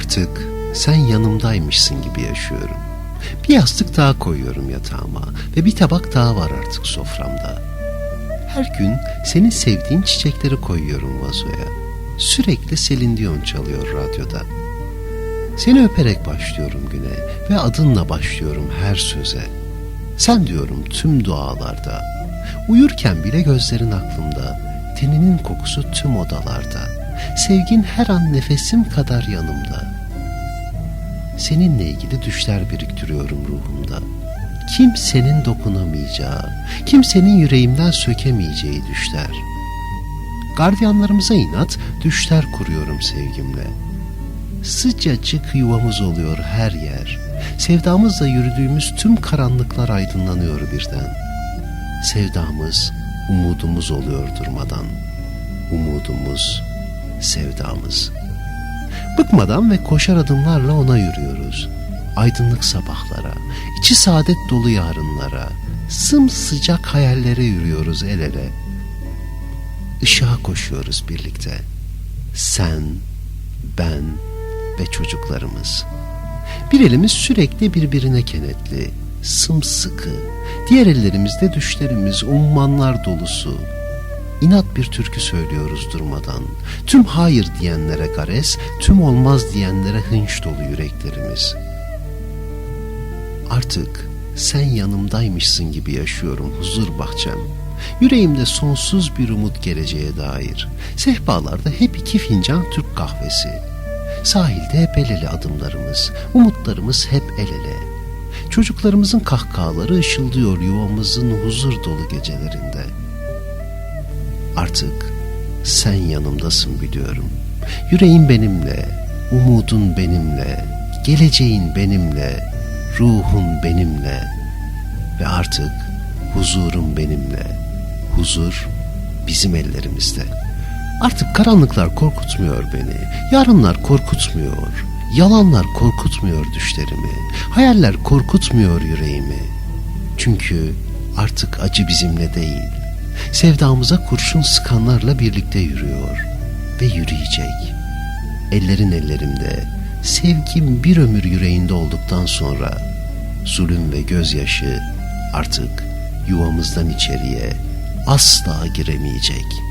Artık sen yanımdaymışsın gibi yaşıyorum. Bir yastık daha koyuyorum yatağıma ve bir tabak daha var artık soframda. Her gün senin sevdiğin çiçekleri koyuyorum vazoya. Sürekli Selin Dion çalıyor radyoda. Seni öperek başlıyorum güne ve adınla başlıyorum her söze. Sen diyorum tüm dualarda. Uyurken bile gözlerin aklımda. Teninin kokusu tüm odalarda. Sevgin her an nefesim kadar yanımda. Seninle ilgili düşler biriktiriyorum ruhumda. Kimsenin dokunamayacağı, kimsenin yüreğimden sökemeyeceği düşler. Gardiyanlarımıza inat düşler kuruyorum sevgimle. Sıcacık yuvamız oluyor her yer. Sevdamızla yürüdüğümüz tüm karanlıklar aydınlanıyor birden. Sevdamız umudumuz oluyor durmadan. Umudumuz sevdamız. Bıkmadan ve koşar adımlarla ona yürüyoruz. Aydınlık sabahlara, içi saadet dolu yarınlara, sımsıcak hayallere yürüyoruz el ele. Işığa koşuyoruz birlikte. Sen, ben ve çocuklarımız. Bir elimiz sürekli birbirine kenetli, sımsıkı. Diğer ellerimizde düşlerimiz, ummanlar dolusu. İnat bir türkü söylüyoruz durmadan. Tüm hayır diyenlere gares, tüm olmaz diyenlere hınç dolu yüreklerimiz. Artık sen yanımdaymışsın gibi yaşıyorum huzur bahçem. Yüreğimde sonsuz bir umut geleceğe dair. Sehpalarda hep iki fincan Türk kahvesi. Sahilde hep el ele adımlarımız, umutlarımız hep el ele. Çocuklarımızın kahkahaları ışıldıyor yuvamızın huzur dolu gecelerinde. Artık sen yanımdasın biliyorum. Yüreğin benimle, umudun benimle, geleceğin benimle, ruhun benimle ve artık huzurum benimle. Huzur bizim ellerimizde. Artık karanlıklar korkutmuyor beni. Yarınlar korkutmuyor. Yalanlar korkutmuyor düşlerimi. Hayaller korkutmuyor yüreğimi. Çünkü artık acı bizimle değil. Sevdamıza kurşun sıkanlarla birlikte yürüyor ve yürüyecek. Ellerin ellerimde, sevgim bir ömür yüreğinde olduktan sonra zulüm ve gözyaşı artık yuvamızdan içeriye asla giremeyecek.''